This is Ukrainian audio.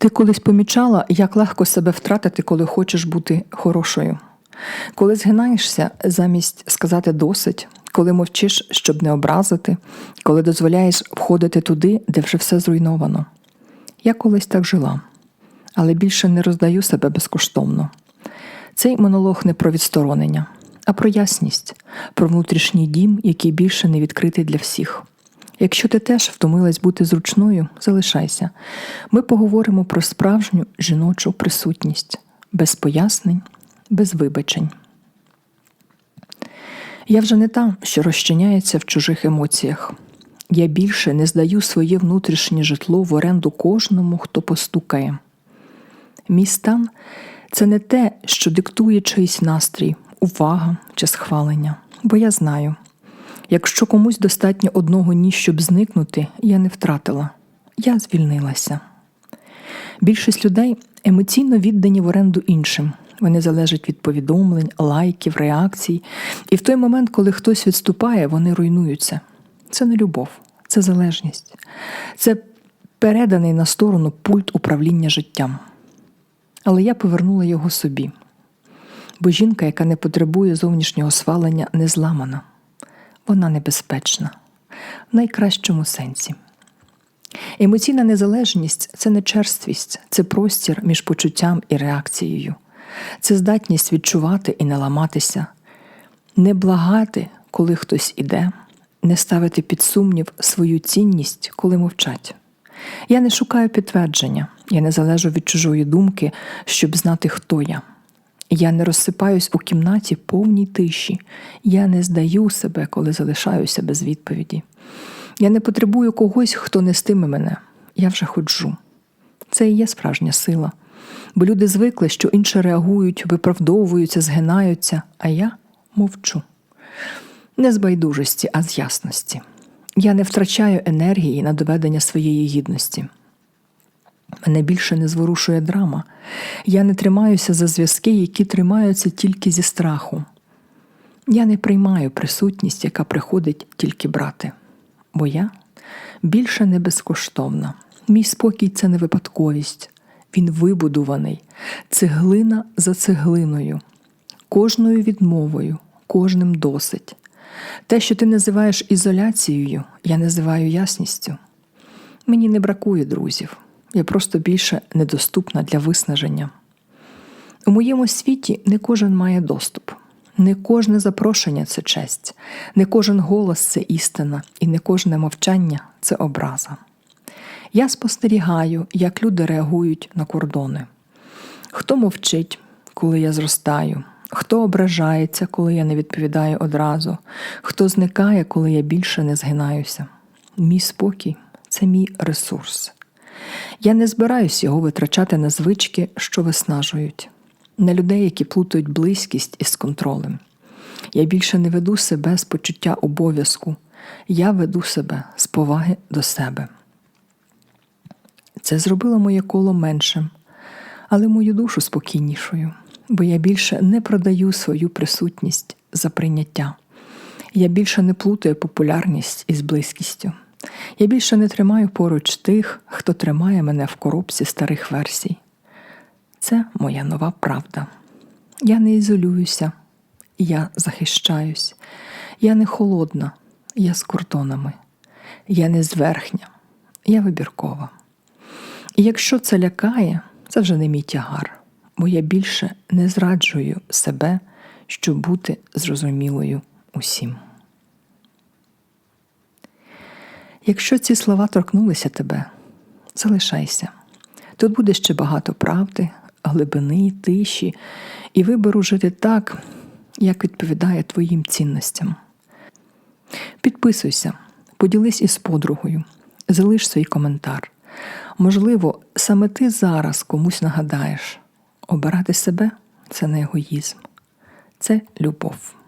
Ти колись помічала, як легко себе втратити, коли хочеш бути хорошою, коли згинаєшся замість сказати досить, коли мовчиш, щоб не образити, коли дозволяєш входити туди, де вже все зруйновано. Я колись так жила, але більше не роздаю себе безкоштовно. Цей монолог не про відсторонення, а про ясність, про внутрішній дім, який більше не відкритий для всіх. Якщо ти теж втомилась бути зручною, залишайся. Ми поговоримо про справжню жіночу присутність, без пояснень, без вибачень. Я вже не та, що розчиняється в чужих емоціях. Я більше не здаю своє внутрішнє житло в оренду кожному, хто постукає. Мій стан це не те, що диктує чийсь настрій, увага чи схвалення, бо я знаю. Якщо комусь достатньо одного ні, щоб зникнути, я не втратила, я звільнилася. Більшість людей емоційно віддані в оренду іншим. Вони залежать від повідомлень, лайків, реакцій. І в той момент, коли хтось відступає, вони руйнуються. Це не любов, це залежність, це переданий на сторону пульт управління життям. Але я повернула його собі. Бо жінка, яка не потребує зовнішнього свалення, не зламана вона небезпечна в найкращому сенсі. Емоційна незалежність це не черствість, це простір між почуттям і реакцією, це здатність відчувати і не ламатися, не благати, коли хтось іде, не ставити під сумнів свою цінність, коли мовчать. Я не шукаю підтвердження, я не залежу від чужої думки, щоб знати, хто я. Я не розсипаюсь у кімнаті повній тиші. Я не здаю себе, коли залишаюся без відповіді. Я не потребую когось, хто нестиме мене. Я вже ходжу. Це і є справжня сила. Бо люди звикли, що інші реагують, виправдовуються, згинаються, а я мовчу. Не з байдужості, а з ясності. Я не втрачаю енергії на доведення своєї гідності. Мене більше не зворушує драма. Я не тримаюся за зв'язки, які тримаються тільки зі страху. Я не приймаю присутність, яка приходить тільки брати. Бо я більше не безкоштовна. Мій спокій це не випадковість. Він вибудуваний, цеглина за цеглиною, кожною відмовою, кожним досить. Те, що ти називаєш ізоляцією, я називаю ясністю. Мені не бракує друзів. Я просто більше недоступна для виснаження. У моєму світі не кожен має доступ, не кожне запрошення це честь, не кожен голос це істина, і не кожне мовчання це образа. Я спостерігаю, як люди реагують на кордони. Хто мовчить, коли я зростаю, хто ображається, коли я не відповідаю одразу, хто зникає, коли я більше не згинаюся. Мій спокій це мій ресурс. Я не збираюсь його витрачати на звички, що виснажують, на людей, які плутають близькість із контролем. Я більше не веду себе з почуття обов'язку, я веду себе з поваги до себе. Це зробило моє коло меншим, але мою душу спокійнішою, бо я більше не продаю свою присутність за прийняття. Я більше не плутаю популярність із близькістю. Я більше не тримаю поруч тих, хто тримає мене в коробці старих версій. Це моя нова правда. Я не ізолююся, я захищаюсь, я не холодна, я з кордонами, я не зверхня, я вибіркова. І якщо це лякає, це вже не мій тягар, бо я більше не зраджую себе, щоб бути зрозумілою усім. Якщо ці слова торкнулися тебе, залишайся. Тут буде ще багато правди, глибини, тиші і вибору жити так, як відповідає твоїм цінностям. Підписуйся, поділись із подругою, залиш свій коментар. Можливо, саме ти зараз комусь нагадаєш, обирати себе це не егоїзм, це любов.